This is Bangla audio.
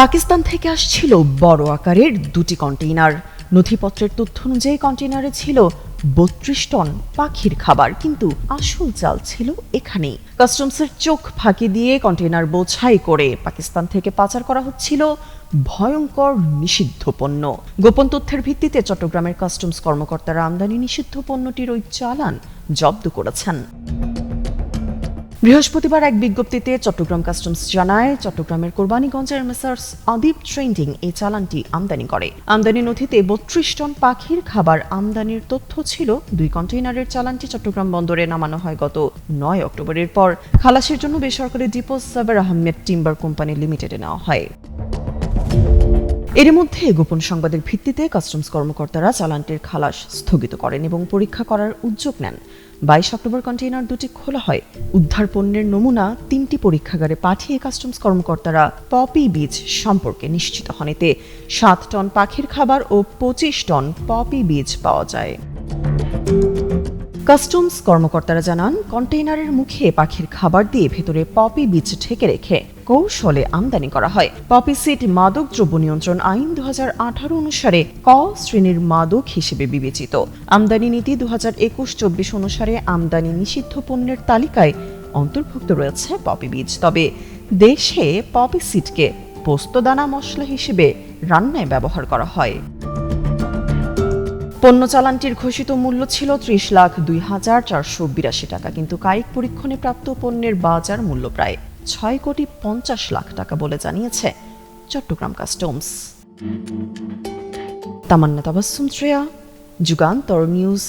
পাকিস্তান থেকে আসছিল বড় আকারের দুটি কন্টেইনার। নথিপত্রের তথ্য অনুযায়ী কন্টেইনারে ছিল বত্রিশ টন পাখির খাবার, কিন্তু আসল চাল ছিল এখানেই। কাস্টমসের চোখ ফাঁকি দিয়ে কন্টেইনার বোঝাই করে পাকিস্তান থেকে পাচার করা হচ্ছিল ভয়ঙ্কর নিষিদ্ধ পণ্য। গোপন তথ্যের ভিত্তিতে চট্টগ্রামের কাস্টমস কর্মকর্তারা আমদানি নিষিদ্ধ পণ্যটির ওই চালান জব্দ করেছেন। বৃহস্পতিবার এক বিজ্ঞপ্তিতে চট্টগ্রাম কাস্টমস জানায়, চট্টগ্রামের কোরবানীগঞ্জের মেসার্স আদিব ট্রেন্ডিং এই চালানটি আমদানি করে। আমদানি নথিতে বত্রিশ টন পাখির খাবার আমদানির তথ্য ছিল। দুই কন্টেইনারের চালানটি চট্টগ্রাম বন্দরে নামানো হয় গত নয় অক্টোবরের পর। খালাসের জন্য বেসরকারি depot Saber Ahmed timber company লিমিটেডে নেওয়া হয়। এর মধ্যে গোপন সংবাদের ভিত্তিতে কাস্টমস কর্মকর্তারা চালানটির খালাস স্থগিত করেন এবং পরীক্ষা করার উদ্যোগ নেন। বাইশ অক্টোবর কন্টেইনার দুটি খোলা হয়। উদ্ধার পণ্যের নমুনা তিনটি পরীক্ষাগারে পাঠিয়ে কাস্টমস কর্মকর্তারা পপি বীজ সম্পর্কে নিশ্চিত হন এতে। সাত টন পাখির খাবার ও পঁচিশ টন পপি বীজ পাওয়া যায়। কাস্টমস কর্মকর্তারা জানান, কন্টেইনারের মুখে পাখির খাবার দিয়ে ভেতরে পপি বীজ ঢেকে রেখে কৌশলে আমদানি করা হয়। পপি সিড মাদক দ্রব্য নিয়ন্ত্রণ আইন দুহাজার আঠারো অনুসারে ক শ্রেণির মাদক হিসেবে বিবেচিত। আমদানি নীতি দু হাজার একুশ চব্বিশ অনুসারে আমদানি নিষিদ্ধ পণ্যের তালিকায় অন্তর্ভুক্ত রয়েছে পপি বীজ। তবে দেশে পপি সিডকে পোস্তদানা মশলা হিসেবে রান্নায় ব্যবহার করা হয়। পণ্য চালানটির ঘোষিত মূল্য ছিল ত্রিশ লাখ দুই হাজার চারশো বিরাশি টাকা, কিন্তু কায়িক পরীক্ষণে প্রাপ্ত পণ্যের বাজার মূল্য প্রায় ছয় কোটি পঞ্চাশ লাখ টাকা বলে জানিয়েছে চট্টগ্রাম কাস্টমস। তামান্না তাবাসুম শ্রেয়া, যুগান্তর নিউজ।